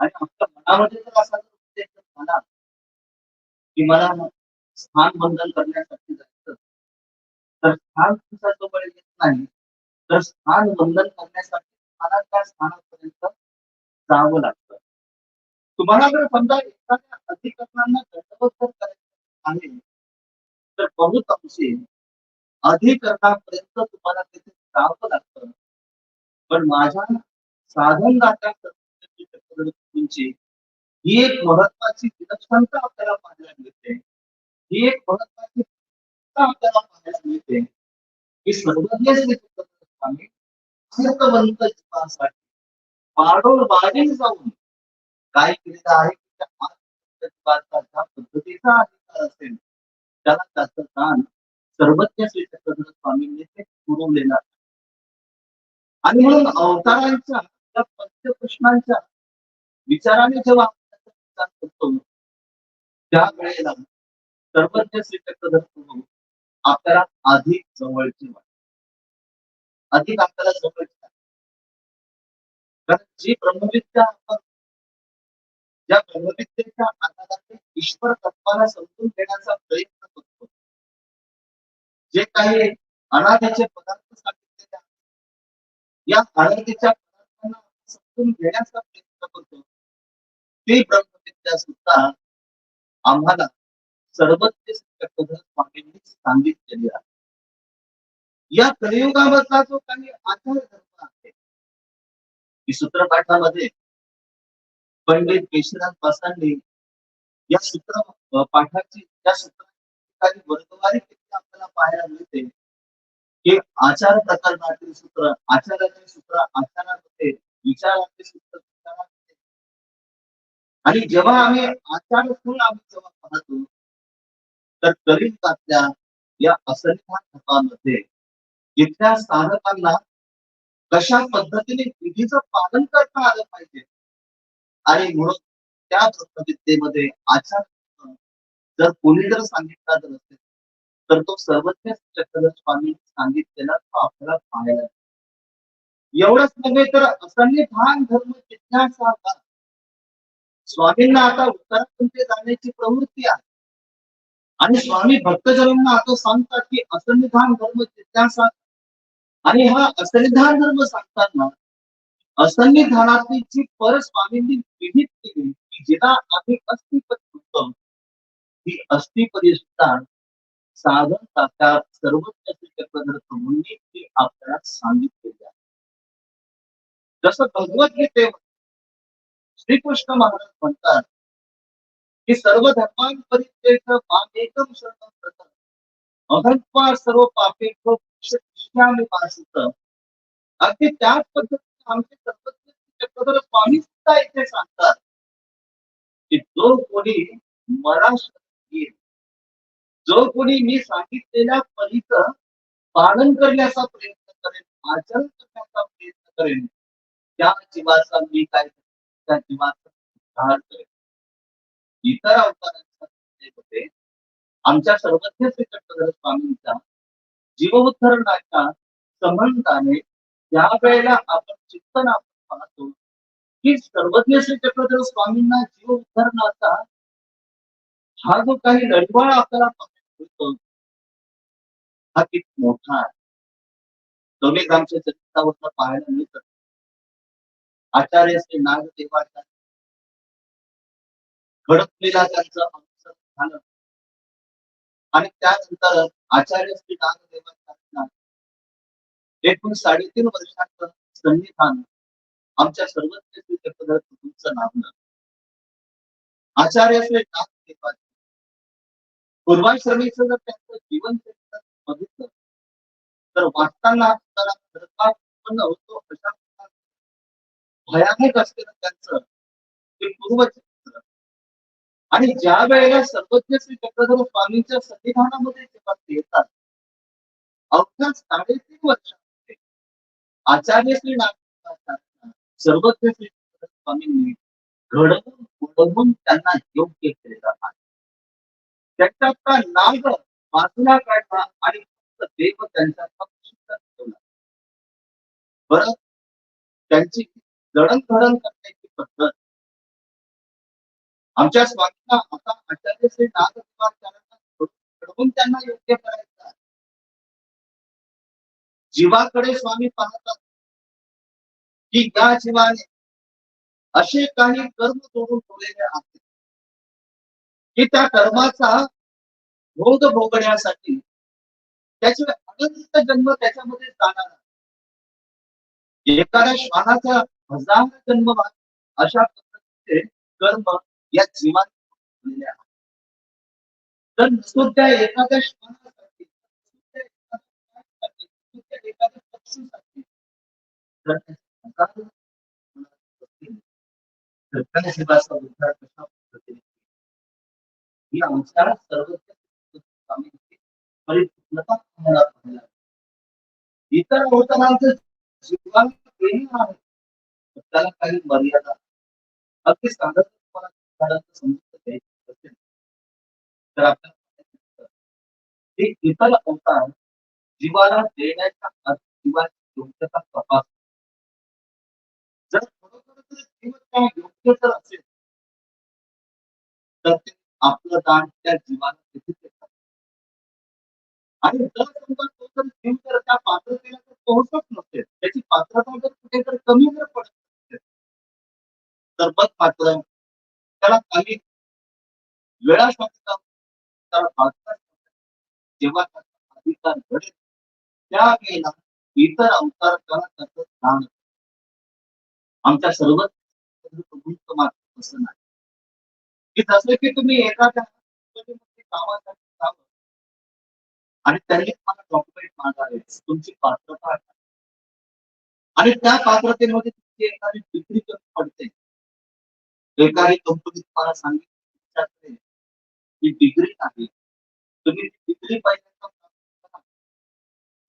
आणि आपल्या मनामध्ये जर असा झाला की मला स्थान बंधन करण्यासाठी जायचं तर स्थान तुमचा जोपर्यंत येत नाही तर स्थान बंधन करण्यासाठी मला त्या स्थानापर्यंत जावं लागतं. तुम्हाला जर समजा एखाद्या अधिकरणांना गटबद्ध जर करायचं आहे तर बहुत अधिकरणापर्यंत तुम्हाला तिथे जावं लागतं. पण माझ्या साधन दात्या गोष्टींची ही एक महत्वाची विलक्षणता आपल्याला पाहायला मिळते. ही एक महत्वाची आपल्याला पाहायला मिळते. की सर्वज्ञ श्री तुकाराम स्वामी अत्यंतवंत जीवासाठी पाडोळ बाळी जाऊन काय केलेलं आहे की त्या आत्मजीवाचा ज्या पद्धतीचा अधिकार असेल त्याला त्याचं दान सर्वज्ञ श्री चक्रधर स्वामींनी ते पुरवलेलं आहे. आणि म्हणून अवतारांच्या त्या पंचकृष्णांच्या विचाराने जेव्हा विचार करतो त्या वेळेला सर्वज्ञ श्री चक्रधर आपल्याला अधिक जवळची वाटते अधिक आपल्याला जवळची कारण जी ब्रह्मविद्या आपण ज्या ब्रह्मविद्येच्या आधाराने ईश्वर तत्वाला समजून घेण्याचा प्रयत्न करतो जे काही अनाथेचे पदार्थ सांगितलेले आहेत या अनाथेच्या पदार्थांना समजून घेण्याचा प्रयत्न करतो. ती ब्रह्मविद्या सुद्धा आम्हाला सर्वज्ञ स्वामींनी सांगितलेली आहे. या कलियुगामधला जो काही आचार धर्म आहे की सूत्रपाठामध्ये पंडित केशवनाथ पासांनी या सूत्र पाठाची या सूत्राची काही वर्गवारी किती आपल्याला पाहायला मिळते की आचार प्रकरणातील सूत्र आचाराचे सूत्र आचारामध्ये विचाराचे सूत्र आणि जेव्हा आम्ही आचार फुल आम्ही जेव्हा पाहतो तर कलिंगातल्या या असंख्य धर्मामध्ये इथल्या स्थानकांना कशा पद्धतीने विधीचं पालन करता आलं पाहिजे? आणि म्हणून त्या ब्रह्मविद्येमध्ये आचार जर कोणी जर सांगितला जर असेल तर तो सर्वज्ञ चक्र स्वामी सांगितलेला तो आपल्याला पाहायला एवढंच नव्हे तर असन्निधान धर्म जिज्ञासा स्वामींना आता उत्तराखंडे जाण्याची प्रवृत्ती आहे. आणि स्वामी भक्तजनांना आता सांगतात की असंविधान धर्म जिज्ञासा. आणि हा असंविधान धर्म सांगताना असंविधानातली जी पर स्वामींनी विहित केली की जिला आम्ही अस्थिपद म्हणतो ही अस्थिपदी सुद्धा साधन तात्या सर्वज्ञ श्री चक्रधर प्रभूंनी ती आपल्याला सांगितलेली आहे. जसं भगवद्गीतेमध्ये श्रीकृष्ण महाराज म्हणतात की सर्व धर्मांपरित्यज माम एकम शरणं प्रथम. अहंत्वा सर्व पापेभ्यो शिष्यामि मानसिक अगदी त्याच पद्धतीने आमचे सर्वज्ञ चक्रधर स्वामी सुद्धा इथे सांगतात की जो कोणी मला येईल जो कोणी मी सांगितलेल्या परीचं पालन करण्याचा प्रयत्न करेन आचरण करण्याचा प्रयत्न करेन त्या जीवाचा मी काय करेन? जीवाचा इतर अवतारांच्या आमच्या सर्वज्ञ श्री चक्रधर स्वामींच्या जीवोद्धरणाच्या संबंधाने या वेळेला आपण चिंतन आपण पाहतो की सर्वज्ञ श्री चक्रधर स्वामींना जीव उद्धरणाचा हा जो काही रडवाळ आपल्याला पाहायला हा किती मोठा आहे दोन्ही आमच्या चरित्रावर पाहायला मिळतं आचार्य श्री नागदेवाच्या घडपलेला त्यांचं अनुसरण झालं. आणि त्यानंतर आचार्य श्री नागदेवाच्या एकूण साडेतीन वर्षाचं संविधान आमच्या सर्वत्र श्री चक्रधर आचार्य श्री नागदेवा पूर्वाश्रमीचं जर त्यांचं जीवन बघितलं. तर वाचताना आपल्याला उत्पन्न होतो अशा भयानक असलेलं त्यांचं. ते पूर्वचरित्र आणि ज्या वेळेला सर्वज्ञ श्री चक्रधर स्वामींच्या संविधानामध्ये जेव्हा ते येतात अवघ्या साडेतीन वर्षामध्ये आचार्य श्री नागदेवाचार्य सर्वज्ञ श्री चक्रधर स्वामींनी घडवून घडवून त्यांना योग्य केलेला आहे. त्याच्यातला नाग बाजूला काढला आणि फक्त देव त्यांच्या पक्ष ठेवला. बरं त्यांची जडणघडण करण्याची पद्धत. आमच्या स्वामींना आता आचार्य श्री नागदेवाचार्यांना घडवून त्यांना योग्य करायचा जीवाकडे स्वामी पाहतात. की या जीवाने असे काही कर्म सोडून ठेवलेले आहेत. की त्या कर्माचा भोग भोगण्यासाठी त्याचे अनंत जन्म त्याच्यामध्ये जाणार एखाद्या श्वानाचा हजार जन्म अशा पद्धतीचे कर्म या जीवात तर नुसतं एखाद्या एखाद्या पक्षीसाठी तर त्या उद्धार कशा पद्धतीने ही आमच्या परिपूर्णता पाहायला इतर अवतारांचं जीवन प्रेम आहे. त्याला काही मर्यादा अगदी सांगत तर आपल्याला इतर अवतार जीवाला देण्याच्या जीवाची योग्यता तपास। जर खरोखर योग्य असेल तर ते आपलं दान त्या जीवाला तिथे देतात आणि जर समजा तो जर जीव जर त्या पात्रतेला जर पोहोचत नसेल त्याची पात्रता जर कुठे कमी जर पडत तर मग मात्र त्याला काही वेळा त्याला जेव्हा त्याचा अधिकार घडेल त्यावेळेला इतर अवतार त्याला त्याचं दान आमच्या सर्वच मात्र तसं नाही की जसं की तुम्ही एखाद्या कामासाठी काम आणि त्यांनी तुम्हाला डॉक्युमेंट मागावे तुमची पात्रता आणि त्या पात्रतेमध्ये तुमची एखादी डिग्री कमी पडते. एखादी कंपनी तुम्हाला सांगितलं की डिग्री आहे तुम्ही डिग्री पाहिजे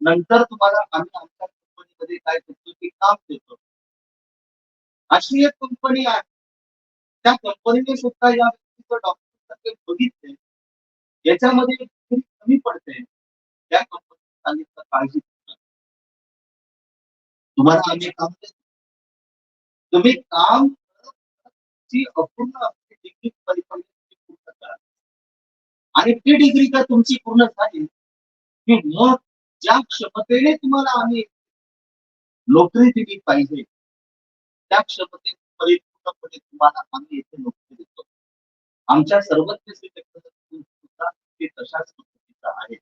नंतर तुम्हाला आम्ही आमच्या कंपनीमध्ये काय करतो की काम देतो. अशी एक कंपनी आहे. त्या कंपनीने सुद्धा या व्यक्तीचं डॉक्टर बघितले. याच्यामध्ये कमी पडते. त्या कंपनीने सांगितलं काळजी तुम्हाला आम्ही काम देतो. तुम्ही काम करत ती अपूर्ण डिग्री परिपक्वतेची पूर्ण करा आणि ती डिग्री जर तुमची पूर्ण झाली की मग ज्या क्षमतेने तुम्हाला आम्ही नोकरी दिली पाहिजे त्या क्षमतेने परिपूर्णपणे तुम्हाला आम्ही येथे नोकरी देतो. आमच्या सर्वज्ञ सुद्धा ते तशाच पद्धतीचा आहे.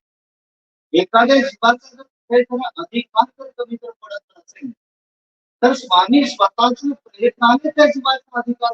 एखाद्या जीवाचा जर कुठेतरी अधिकार जर कमी जर पडत असेल तर स्वामी स्वतःच्या प्रयत्नाने त्या जीवाचा अधिकार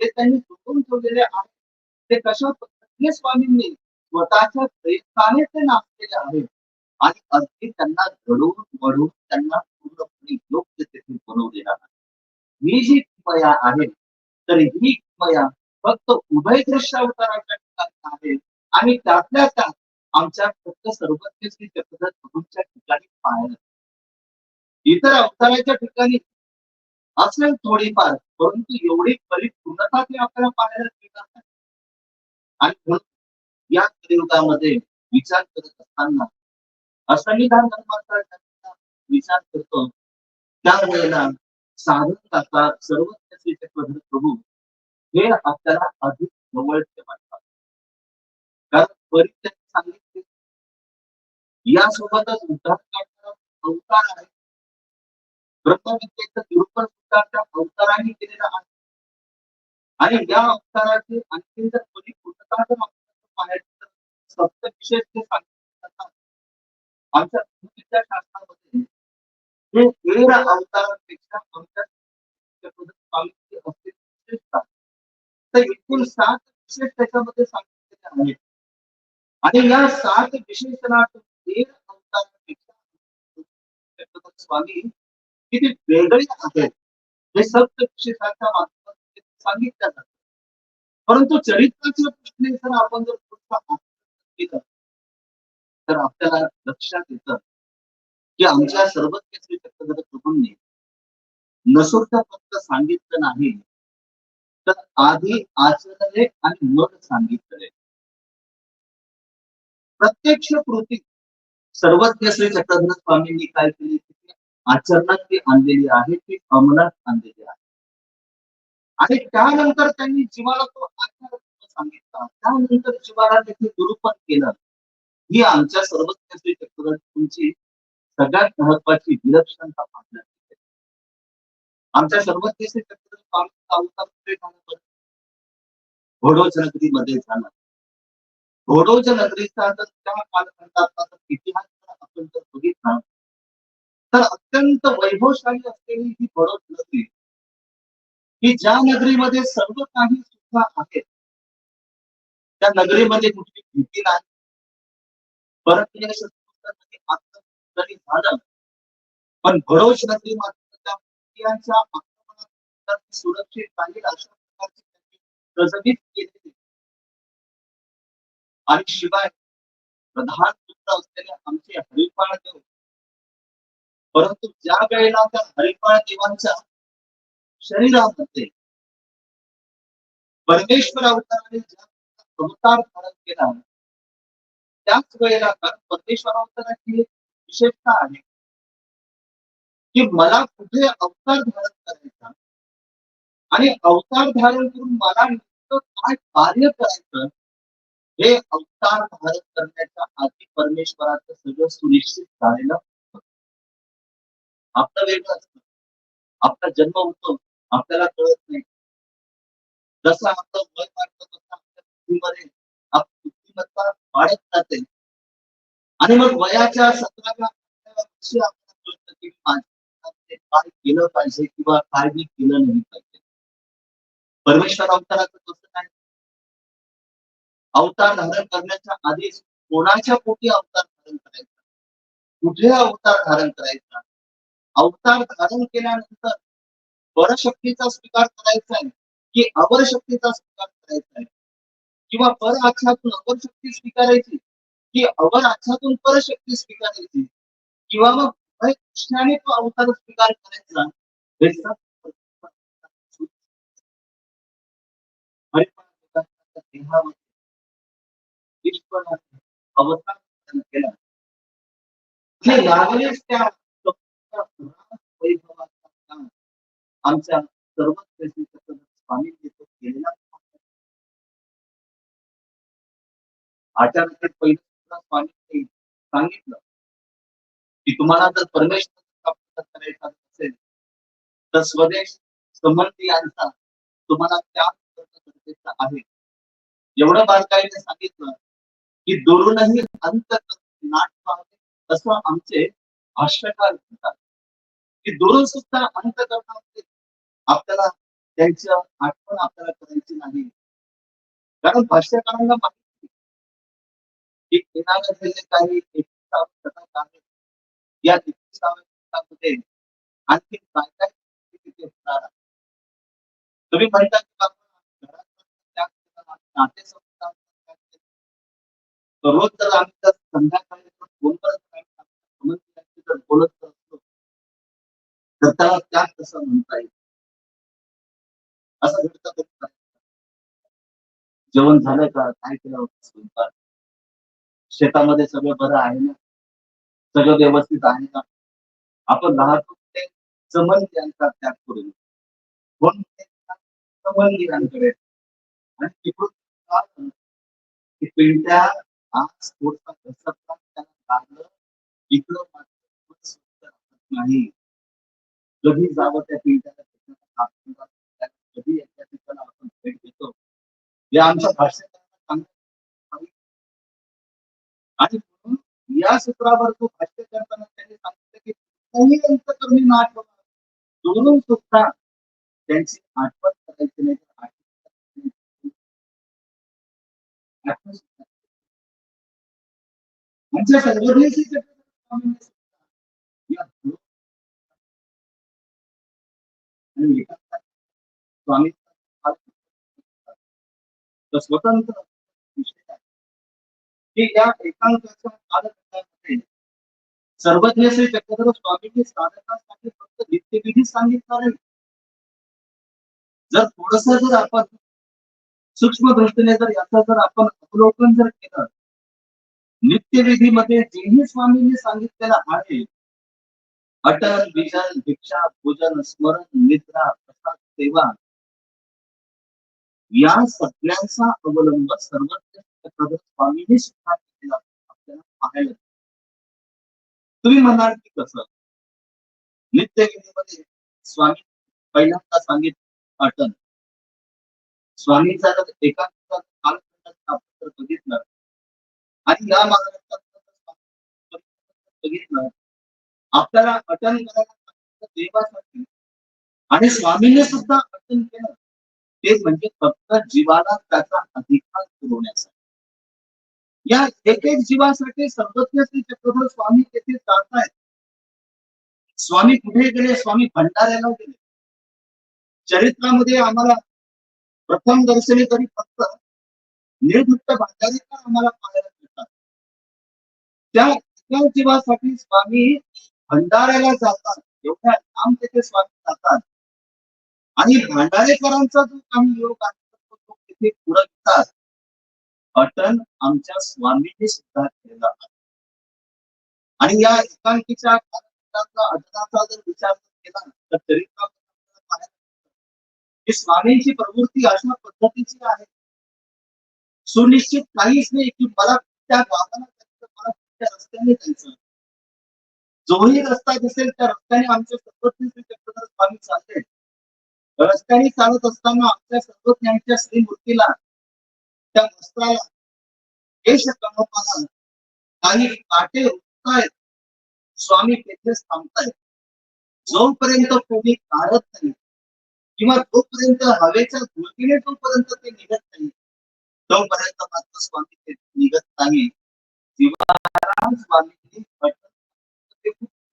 ते त्यांनी चुकून ठेवलेले आहेत. ते कशा पद्धतीने स्वामींनी स्वतःच्या प्रयत्नाने ते नाचलेले आहेत. आणि अगदी त्यांना घडवून वडवून त्यांना पूर्णपणे योग्य तेथे बनवलेला आहे. ही जी किमया आहे तर ही किमया फक्त उभय दृश्य अवताराच्या ठिकाणी आहे. आणि त्यातल्या त्यात आमच्या फक्त सर्वज्ञ श्री चक्रधर प्रभूंच्या ठिकाणी पाहायला इतर अवताराच्या ठिकाणी असेल थोडीफार परंतु एवढी परिपूर्णता ते आपल्याला पाहायला मिळणार नाही आणि म्हणून या कलियुगामध्ये विचार करत असताना असंविधान धर्माचा विचार करतो त्यावेळेला साधन काका सर्व प्रभू हे आपल्याला अधिक जवळचे वाटतात कारण बरीच सांगितले यासोबतच उद्धार काढणारा अवतार आहे. ब्रह्मविद्येचं निरूपण सुद्धा त्या अवताराने केलेलं आहे. आणि या अवताराची आणखी जर परिपूर्णता जर आपल्याला तर सप्त विशेष जे सांगितले जातात आमच्या हे तेरा अवतारांपेक्षा आमच्या स्वामींची असलेली विशेषता तर एकूण सात विशेष त्याच्यामध्ये सांगितलेले आहेत. आणि या सात विशेषणातून तेरा अवतारांपेक्षा स्वामी किती वेगळे आहेत हे? सत्य विशेषाच्या माध्यमातून सांगितलं जातं परंतु चरित्राच्या दृष्टीने जर आपण जर थोडंसं केलं तर आपल्याला लक्षात येतं की आमच्या सर्वच केसरी चक्रधर प्रभूंनी नसोक्त फक्त सांगितलं नाही तर आधी आचरले आणि मग सांगितले. प्रत्यक्ष कृती सर्वज्ञ श्री चक्रधर स्वामींनी काय केली? किती आचरणात ती आणलेली आहे ती अंमलात आणलेली आहे आणि त्यानंतर त्यांनी जीवाला तो आचार सांगितला. त्यानंतर जीवाला त्याचे दुरुपण केलं. ही आमच्या सर्वज्ञ श्री तुमची सगळ्यात महत्वाची विलक्षणता पाहण्यात आमच्या सर्वज्ञ चक्र चक्रधर नगरीमध्ये झाला. घोडोज नगरीचा जर त्या कालखंडाचा इतिहास आपण जर बघितला तर अत्यंत वैभवशाली असलेली ही बडोद नगरी की ज्या नगरीमध्ये सर्व काही सुद्धा आहे त्या नगरीमध्ये कुठली भीती नाही. परत झालं. पण भरोश नगरी मात्र त्या आक्रमणात सुरक्षित राहील अशा प्रकारची त्यांनी प्रजवित केलेली. आणि शिवाय प्रधान पुत्र असलेले आमचे हरिपाळ देव परंतु ज्या वेळेला त्या हरिपाळ देवांच्या शरीरामध्ये परमेश्वर अवताराने ज्या अवतार धारण केला त्याच वेळेला कारण परमेश्वर अवताराची एक विशेषता आहे की मला कुठे अवतार धारण करायचा आणि अवतार धारण करून मला नेमकं काय कार्य करायचं हे अवतार धारण करण्याच्या आधी परमेश्वराचं सगळं सुनिश्चित झालेलं आपलं वेगळा असतं. आपला जन्म होतो आपल्याला कळत नाही. जसं आपलं वय वाढतं तसं आपल्या बुद्धीमध्ये आपली बुद्धिमत्ता वाढत जाते. आणि मग वयाच्या सतराव्या अठराव्या वर्षी आपल्याला कळतं की माझ्या काय केलं पाहिजे किंवा काय मी केलं नाही पाहिजे. परमेश्वर अवताराचं कसं काय? अवतार धारण करण्याच्या आधीच कोणाच्या पोटी अवतार धारण करायचा? कुठे अवतार धारण करायचा? अवतार धारण केल्यानंतर परशक्तीचा स्वीकार करायचा आहे की अवरशक्तीचा स्वीकार करायचा आहे? किंवा पर आच्छातून अवरशक्ती स्वीकारायची की अवर आच्छातून परशक्ती स्वीकारायची? किंवा मग कृष्णाने तो अवतार स्वीकार करायचा? देहामध्ये अवतार केला. लागलेच त्या आमच्या सर्वच प्रसिद्ध स्वामींनी तो केलेला आचार्य पहिल्या स्वामी सांगितलं की तुम्हाला जर परमेश्वर करायचा असेल तर स्वदेश संबंधी यांचा तुम्हाला त्याग करणं गरजेचं आहे. एवढं बारकाईने सांगितलं की दुरूनही अंत नाट पाहते असं आमचे भाष्यकार म्हणतात. की दुरून सुद्धा अंत करणार आपल्याला त्यांचं आठवण आपल्याला करायची नाही. कारण भाष्यकारांना माहिती की येणाऱ्या जे काही एकविसाव्या शतक या एकविसाव्या शतकामध्ये आणखी काय काय तिथे होणार तुम्ही म्हणता की बाबा रोज जर आम्ही जर संध्याकाळी फोनवर जर बोलत तर त्याला त्याग कसा म्हणता येईल? असं घडतं तो जेवण झालं का? काय केलं स्वयंपाक? शेतामध्ये सगळं बरं आहे ना? सगळं व्यवस्थित आहे ना आपण राहतो ते संबंधितांचा त्याग करून कोण ते? संबंधितांकडे आणि तिकडून की पिंट्या आज थोडसा घसरला त्याला लागलं इकडं मात्र नाही. कधी जावं त्या पिंट्याला त्याच्याला दाखवून जावं, त्याला कधी एका ठिकाणी आपण भेट देतो हे आमच्या भाषेकरांना चांगलं माहिती. आणि म्हणून या सूत्रावर तो भाष्य करताना त्यांनी सांगितलं की कुठलाही अंतकर्मी नाट होणार दोन सुद्धा त्यांची आठवण करायची नाही तर आठवण करायची नाही. आठवण सुद्धा. म्हणजे सर्वदेशी स्वामी तर स्वतंत्र या कालखंडामध्ये सर्वज्ञ श्री चक्रधर फक्त नित्यविधी जर थोडस जर आपण सूक्ष्म दृष्टीने जर याचं जर आपण अवलोकन जर केलं नित्यविधीमध्ये जेही स्वामींनी सांगितलेलं आहे अटल विजन भिक्षा पूजन स्मरण निद्रा प्रसाद सेवा. या सगळ्यांचा अवलंब सर्वज्ञ चक्रधर सुद्धा केलेला आपल्याला पाहायला तुम्ही म्हणाल की कसं? नित्यगिरीमध्ये स्वामी पहिल्यांदा सांगित अटल. स्वामीचा जर एका कालखंडात आपण बघितलं आणि या महाराष्ट्रात बघितलं आपल्याला अटन करायला देवासाठी आणि स्वामींनी सुद्धा अटन केलं. ते म्हणजे फक्त जीवाला त्याचा अधिकार पुरवण्यासाठी. या एक एक जीवासाठी सर्वज्ञ श्री चक्रधर स्वामी तेथे जातायत. स्वामी कुठे गेले स्वामी भंडाऱ्याला गेले. चरित्रामध्ये आम्हाला प्रथम दर्शनी तरी फक्त निर्भुक्त भंडारी आम्हाला पाहायला मिळतात? त्या जीवासाठी स्वामी भंडाऱ्याला जातात. एवढ्या लांब तिथे स्वामी जातात. आणि भांडारेकरांचा जो काही योग आहे तो तिथे पुरतात अटल आमच्या स्वामीने सुद्धा केलेला आहे. आणि या एकांकीच्या अटनाचा जर विचार केला तर तरी स्वामींची प्रवृत्ती अशा पद्धतीची आहे. सुनिश्चित काहीच नाही की मला त्या गावाला जायचं मला त्या रस्त्याने जायचं जोही रस्ता दिसेल त्या रस्त्याने आमचे सर्वज्ञ श्री चक्रधर स्वामी चालले. रस्त्याने चालत असताना आमच्या सर्वज्ञांच्या श्रीमूर्तीला त्या वस्त्राला केश कमपाला काही काटे उठतायत स्वामी तेथेच थांबतायत. जोपर्यंत कोणी काढत नाही किंवा तोपर्यंत हवेच्या धुळकीने तोपर्यंत ते निघत नाही तोपर्यंत मात्र स्वामी ते निघत नाही. जीवाराम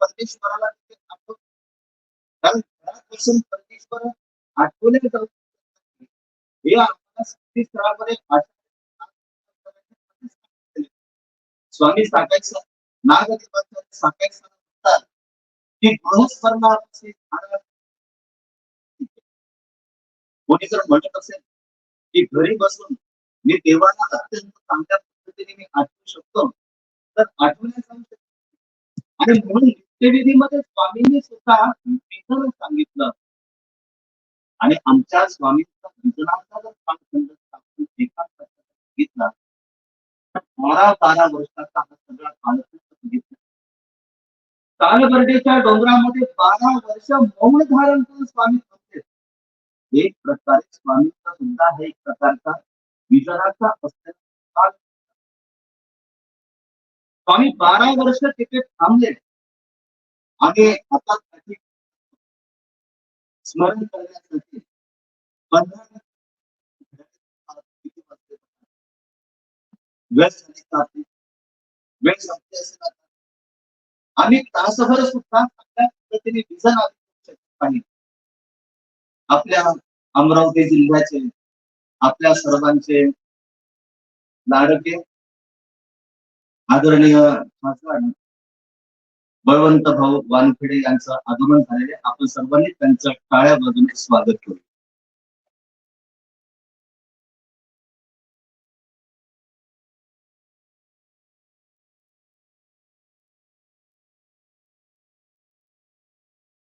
परमेश्वराला कारण परमेश्वर आठवले जाऊ हे आपल्याला स्थळामध्ये स्वामी सांगायचं नागदेवाचं सांगायचं म्हणतात की कोणी जर म्हणत असेल की घरी बसून मी देवाला अत्यंत चांगल्या पद्धतीने मी आठवू शकतो तर आठवण्या जाऊ शकतो आणि म्हणून नित्यविधीमध्ये स्वामींनी सुद्धा विधान सांगितलं. आणि आमच्या स्वामींचा विजनाचा जर कालखंड आपण एकाच घेतला तर बारा बारा वर्षाचा हा सगळा कालखंड बघितला. कालबर्डेच्या डोंगरामध्ये बारा वर्ष मौन धारण करून स्वामी थांबले एक प्रकारे स्वामींचा सुद्धा हे एक प्रकारचा विजनाचा असलेला स्वामी बारा वर्ष तिथे थांबले. आणि आता त्याची स्मरण करण्यासाठी आणि वेळ तासभर सुद्धा आपल्या पद्धतीने विजन आधी नाही. आपल्या अमरावती जिल्ह्याचे आपल्या सर्वांचे लाडके आदरणीय खासदार बळवंत भाऊ वानखेडे यांचं आगमन झालेले आपण सर्वांनी त्यांचं टाळ्या बाजूने स्वागत करू.